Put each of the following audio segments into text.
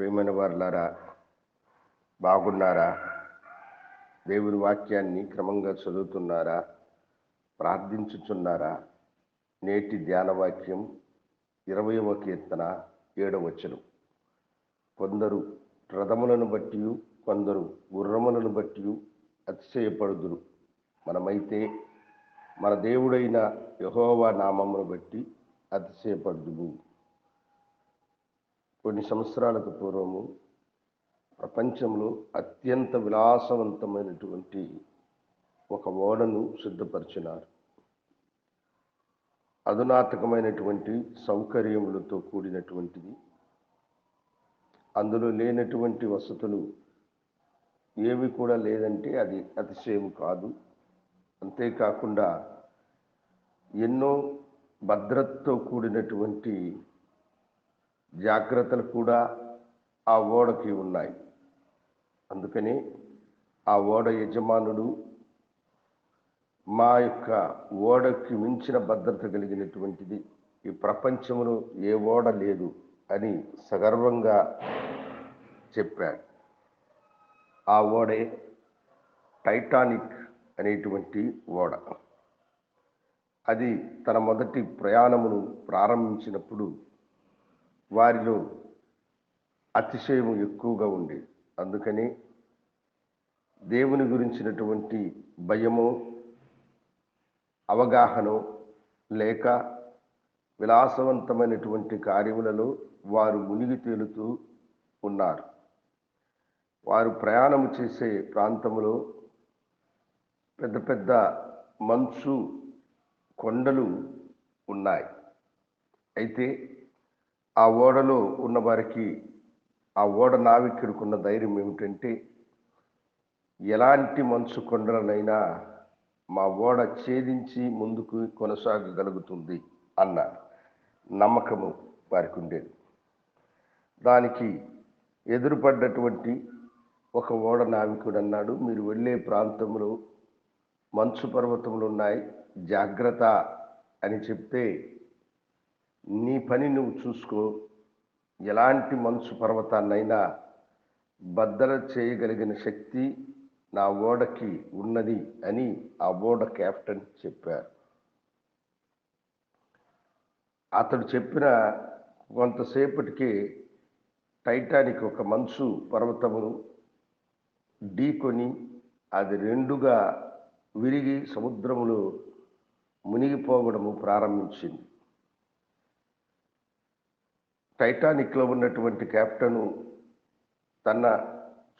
ప్రేమైన వారులారా బాగున్నారా? దేవుని వాక్యాన్ని క్రమంగా చదువుతున్నారా? ప్రార్థించుచున్నారా? నేటి ధ్యాన వాక్యం ఇరవయవ కీర్తన ఏడవచనం కొందరు రథములను బట్టి కొందరు గుర్రములను బట్టి అతిశయపడుదురు. మనమైతే మన దేవుడైన యహోవా నామమును బట్టి అతిశయపడుదుము. కొన్ని సంవత్సరాలకు పూర్వము ప్రపంచంలో అత్యంత విలాసవంతమైనటువంటి ఒక ఓడను సిద్ధపరిచినారు. అధునాతకమైనటువంటి సౌకర్యములతో కూడినటువంటిది. అందులో లేనటువంటి వసతులు ఏవి కూడా లేదంటే అది అతిశయం కాదు. అంతేకాకుండా ఎన్నో భద్రతతో కూడినటువంటి జాగ్రత్తలు కూడా ఆ ఓడకి ఉన్నాయి. అందుకని ఆ ఓడ యజమానుడు మా యొక్క ఓడకి మించిన భద్రత కలిగినటువంటిది ఈ ప్రపంచంలో ఏ ఓడ లేదు అని సగర్వంగా చెప్పాడు. ఆ ఓడే టైటానిక్ అనేటువంటి ఓడ. అది తన మొదటి ప్రయాణమును ప్రారంభించినప్పుడు వారిలో అతిశయము ఎక్కువగా ఉండేది అందుకని దేవుని గురించినటువంటి భయము అవగాహన లేక విలాసవంతమైనటువంటి కార్యములలో వారు మునిగి తేలుతూ ఉన్నారు. వారు ప్రయాణం చేసే ప్రాంతంలో పెద్ద పెద్ద మంచు కొండలు ఉన్నాయి. అయితే ఆ ఓడలో ఉన్న వారికి ఆ ఓడ నావికుడికున్న ధైర్యం ఏమిటంటే ఎలాంటి మంచు కొండలనైనా మా ఓడ ఛేదించి ముందుకు కొనసాగగలుగుతుంది అన్న నమ్మకము వారికి ఉండేది దానికి ఎదురుపడ్డటువంటి ఒక ఓడ నావికుడు అన్నాడు మీరు వెళ్ళే ప్రాంతంలో మంచు పర్వతములు ఉన్నాయి. జాగ్రత్త అని చెప్తే నీ పని నువ్వు చూసుకో. ఎలాంటి మంచు పర్వతాన్నైనా బద్దల చేయగలిగిన శక్తి నా ఓడకి ఉన్నది అని ఆ ఓడ కెప్టెన్ చెప్పారు. అతడు చెప్పిన కొంతసేపటికి టైటానిక్ ఒక మంచు పర్వతమును ఢీకొని అది రెండుగా విరిగి సముద్రములో మునిగిపోవడము ప్రారంభించింది. టైటానిక్లో ఉన్నటువంటి కెప్టెను తన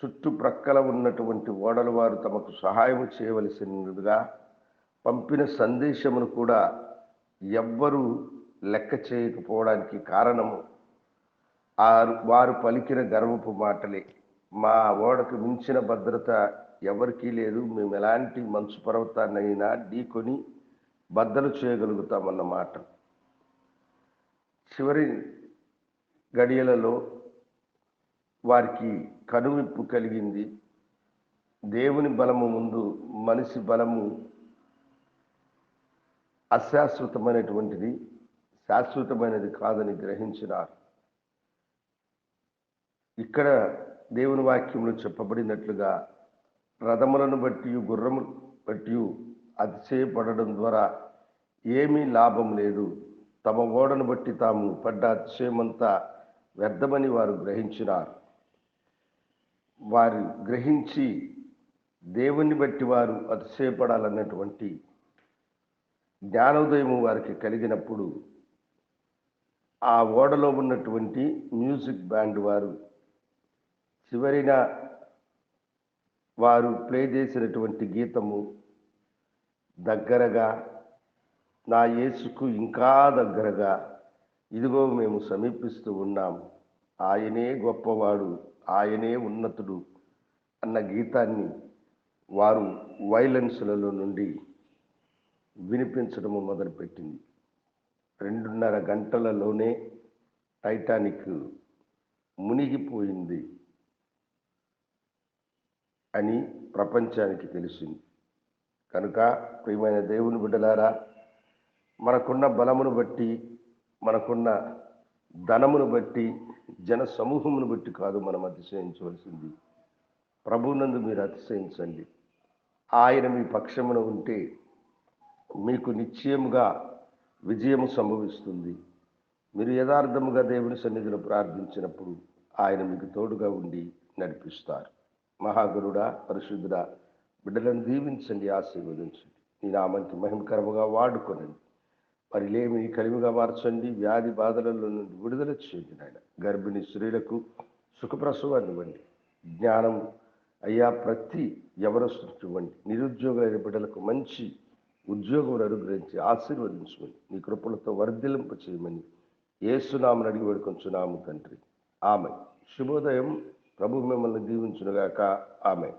చుట్టుప్రక్కల ఉన్నటువంటి ఓడల వారు తమకు సహాయం చేయవలసినదిగా పంపిన సందేశమును కూడా ఎవ్వరూ లెక్క చేయకపోవడానికి కారణము ఆ వారు పలికిన గర్వపు మాటలే. మా ఓడకు మించిన భద్రత ఎవరికీ లేదు. మేము ఎలాంటి మంచు పర్వతాన్నైనా ఢీకొని బద్దలు చేయగలుగుతామన్న మాట. చివరి గడియలలో వారికి కనువిప్పు కలిగింది. దేవుని బలము ముందు మనిషి బలము అశాశ్వతమైనటువంటిది శాశ్వతమైనది కాదని గ్రహించినారు. ఇక్కడ దేవుని వాక్యంలో చెప్పబడినట్లుగా రథములను బట్టి గుర్రము బట్టి అతిశయపడడం ద్వారా ఏమీ లాభం లేదు. తమ ఓడను బట్టి తాము పడ్డ అతిశయమంతా వ్యర్థమని వారు గ్రహించినారు. వారు గ్రహించి దేవుణ్ణి బట్టి వారు అతిశయపడాలన్నటువంటి జ్ఞానోదయం వారికి కలిగినప్పుడు ఆ ఓడలో ఉన్నటువంటి మ్యూజిక్ బ్యాండ్ వారు చివరిన వారు ప్లే చేసినటువంటి గీతము దగ్గరగా నా యేసుకు ఇంకా దగ్గరగా ఇదిగో మేము సమీపిస్తూ ఉన్నాం. ఆయనే గొప్పవాడు ఆయనే ఉన్నతుడు అన్న గీతాన్ని వారు వైలెన్స్లలో నుండి వినిపించడము మొదలుపెట్టింది. రెండున్నర గంటలలోనే టైటానిక్ మునిగిపోయింది అని ప్రపంచానికి తెలిసింది. కనుక ప్రియమైన దేవుని బిడ్డలారా మనకున్న బలమును బట్టి మనకున్న ధనమును బట్టి జన సమూహమును బట్టి కాదు మనం అతిశయించవలసింది. ప్రభునందు మీరు అతిశయించండి. ఆయన మీ పక్షమున ఉంటే మీకు నిశ్చయముగా విజయము సంభవిస్తుంది. మీరు యథార్థముగా దేవుని సన్నిధిలో ప్రార్థించినప్పుడు ఆయన మీకు తోడుగా ఉండి నడిపిస్తారు. మహాగురుడా పరిశుద్ధుడా బిడ్డలను దీవించండి ఆశీర్వదించండి. నీ నామంకి మహిమకరముగా వాడుకొనండి. మరి లేమి కలిమిగా మార్చండి వ్యాధి బాధలలో నుండి విడుదల చేయండి నాయన. గర్భిణీ స్త్రీలకు సుఖప్రసవాన్ని ఇవ్వండి. జ్ఞానం అయ్యా ప్రతి ఎవరస్తుకి ఇవ్వండి. నిరుద్యోగ బిడ్డలకు మంచి ఉద్యోగం అనుగ్రహించి ఆశీర్వదించమని నీ కృపలతో వర్ధిలింప చేయమని ఏసునామని అడిగి వేడుకొంచున్నాము తండ్రి. ఆమె శుభోదయం. ప్రభు మిమ్మల్ని దీవించునుగాక. ఆమె